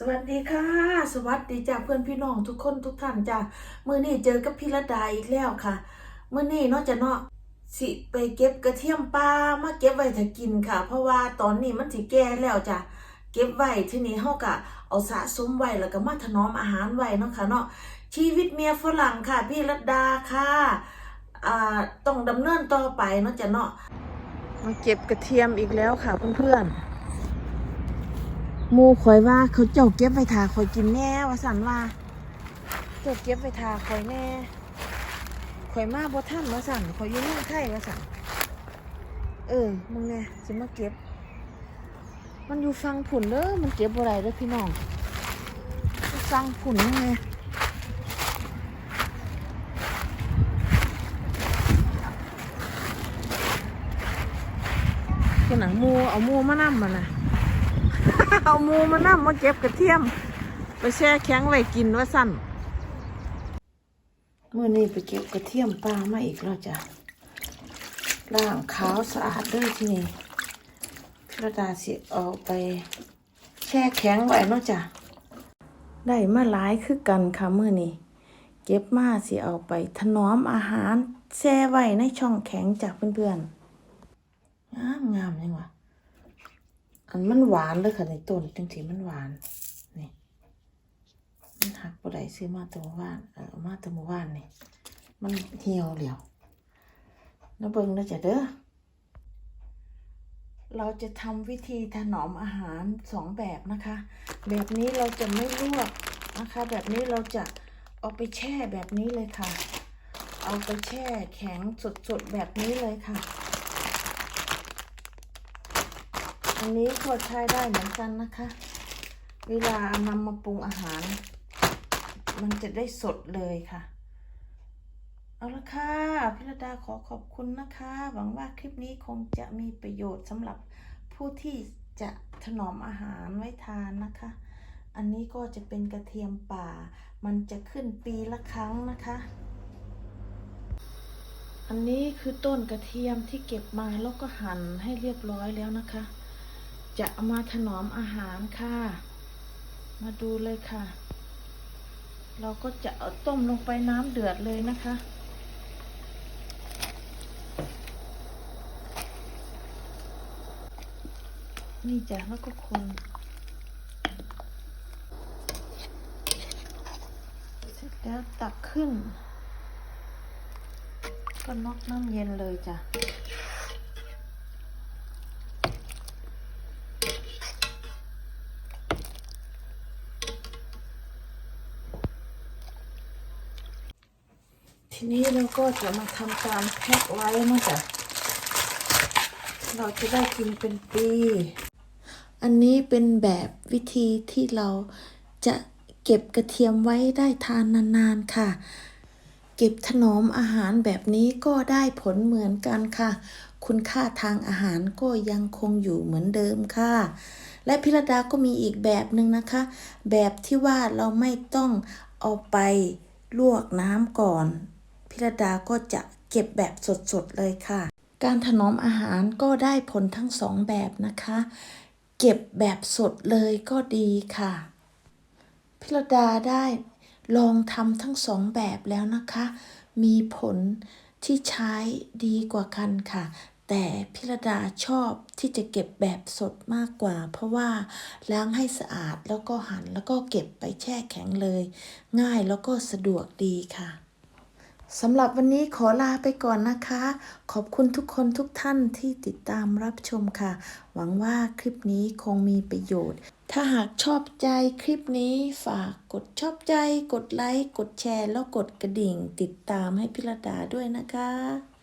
สวัสดีค่ะ สวัสดีจ้าเพื่อนพี่น้องทุกคนทุกท่านจ้ามื้อนี้เจอกับพี่ระดาอีกแล้วค่ะมื้อนี้เนาะจะเนาะสิไปเก็บกระเทียมปลามาเก็บไว้ถ้ากินค่ะ เพราะว่าตอนนี้มันสิแก่แล้วจ้ะเก็บไว้ที่นี้เฮาก็เอาสะสมไว้แล้วก็มาถนอมอาหารไว้เนาะค่ะเนาะชีวิตเมียฝรั่งค่ะ พี่ระดาค่ะอ่าต้องดำเนินต่อไปเนาะจ้ะเนาะมาเก็บกระเทียมอีกแล้วค่ะเพื่อนๆ มูข่อยว่าเขาเจ้าเก็บไปทาข่อยกินแน่ว่าสันว่า เจ้าเก็บไปทาข่อยแน่ข่อยมาบ่ทันว่าสันข่อยยุ่งไทยว่าสันเออมึงเนี่ยสิมาเก็บ มันอยู่ฟังผุนเด้อมันเก็บบ่ได้เด้อพี่น้องฟังผุนมึงเนี่ยคือหนังมูเอามูมานํมมานะ เอาหมูมานั่มาเก็บกระเทียม ไปแช่แข็งไว้กินว่าสั่นเมื่อนี้ไปเก็บกระเทียมปลามาอีกแล้วจ้ะล้างขาวสะอาดด้วยที่นี่พระดาสิเอาไปแช่แข็งไว้เนาะจ้ะได้มาหลายคือกันค่ะเมื่อนี้เก็บมาสิเอาไปถนอมอาหารแช่ไว้ในช่องแข็งจากเพื่อนๆงามงามเลยวะ อันมันหวานเลยค่ะในต้นจังสีมันหวานนี่มันหักบ่ได้ซื้อมาตัวว่านเออมาตัวเมื่อวานนี่มันเหี่ยวเหลียวนะเบิ่งนะจ๊ะเด้อเราจะทำวิธีถนอมอาหารสองแบบนะคะ แบบนี้เราจะไม่ลวกนะคะ แบบนี้เราจะเอาไปแช่แบบนี้เลยค่ะ เอาไปแช่แข็งสดๆแบบนี้เลยค่ะ อันนี้ก็ใช้ได้เหมือนกันนะคะ เวลานำมาปรุงอาหาร มันจะได้สดเลยค่ะ เอาละค่ะพิรดาขอขอบคุณนะคะ หวังว่าคลิปนี้คงจะมีประโยชน์สำหรับผู้ที่จะถนอมอาหารไว้ทานนะคะ อันนี้ก็จะเป็นกระเทียมป่า มันจะขึ้นปีละครั้งนะคะ อันนี้คือต้นกระเทียมที่เก็บมาแล้วก็หั่นให้เรียบร้อยแล้วนะคะ จะเอามาถนอมอาหารค่ะ มาดูเลยค่ะ เราก็จะเอาต้มลงไปน้ำเดือดเลยนะคะนี่จ้ะแล้วก็คนเสร็จแล้วตักขึ้น ก็นอกน้ำเย็นเลยจ้ะ ทีนี้เราก็จะมาทำการแพ็คไว้นะจ๊ะเราจะได้กินเป็นปี อันนี้เป็นแบบวิธีที่เราจะเก็บกระเทียมไว้ได้ทานนานๆค่ะ เก็บถนอมอาหารแบบนี้ก็ได้ผลเหมือนกันค่ะ คุณค่าทางอาหารก็ยังคงอยู่เหมือนเดิมค่ะ และพิรดาก็มีอีกแบบหนึ่งนะคะ แบบที่ว่าเราไม่ต้องเอาไปลวกน้ำก่อน พิรดาก็จะเก็บแบบสดๆเลยค่ะ การถนอมอาหารก็ได้ผลทั้งสองแบบนะคะ เก็บแบบสดเลยก็ดีค่ะ พิรดาได้ลองทำทั้งสองแบบแล้วนะคะ มีผลที่ใช้ดีกว่ากันค่ะ แต่พิรดาชอบที่จะเก็บแบบสดมากกว่า เพราะว่าล้างให้สะอาดแล้วก็หั่นแล้วก็เก็บไปแช่แข็งเลย ง่ายแล้วก็สะดวกดีค่ะ สำหรับวันนี้ขอลาไปก่อนนะคะ ขอบคุณทุกคนทุกท่านที่ติดตามรับชมค่ะ หวังว่าคลิปนี้คงมีประโยชน์ ถ้าหากชอบใจคลิปนี้ฝากกดชอบใจ กดไลค์ กดแชร์ แล้วกดกระดิ่ง ติดตามให้พิรดาด้วยนะคะ